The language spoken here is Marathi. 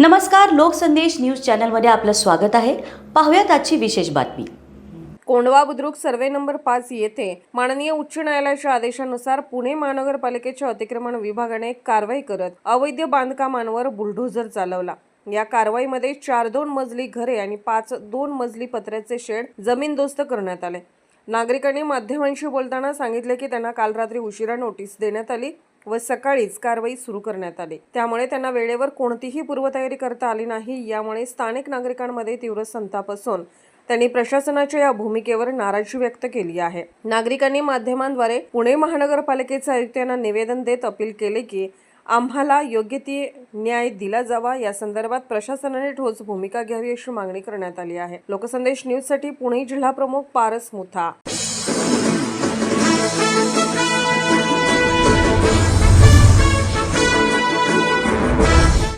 नमस्कार लोकसंदेश न्यूज चॅनलमध्ये आपलं स्वागत आहे. पाहूयात आजची विशेष बातमी. कोंडवा बुद्रुक सर्वे नंबर पाच येथे माननीय उच्च न्यायालयाच्या आदेशानुसार पुणे महानगरपालिकेच्या अतिक्रमण विभागाने कारवाई करत अवैध बांधकामांवर बुलडोझर चालवला. या कारवाईमध्ये चार दोन मजली घरे आणि पाच दोन मजली पत्र्याचे शेड जमीनदोस्त करण्यात आले. नागरिकांनी माध्यमांशी बोलताना सांगितले की त्यांना काल रात्री उशिरा नोटीस देण्यात आली. व सकाळीच कारवाई सुरू करण्यात आली. त्यामुळे त्यांना वेळेवर कोणतीही पूर्वतयारी करता आली नाही यामुळे स्थानिक नागरिकांमध्ये तीव्र संताप असून त्यांनी प्रशासनाच्या या भूमिकेवर नाराजी व्यक्त केली आहे. नागरिकांनी माध्यमांद्वारे पुणे महानगरपालिकेचे आयुक्त यांना निवेदन देत अपील केले की आम्हाला योग्य ती न्याय दिला जावा या संदर्भात प्रशासनाने ठोस भूमिका घ्यावी अशी मागणी करण्यात आली आहे. लोकसंदेश न्यूजसाठी पुणे जिल्हा प्रमुख पारस मुथा.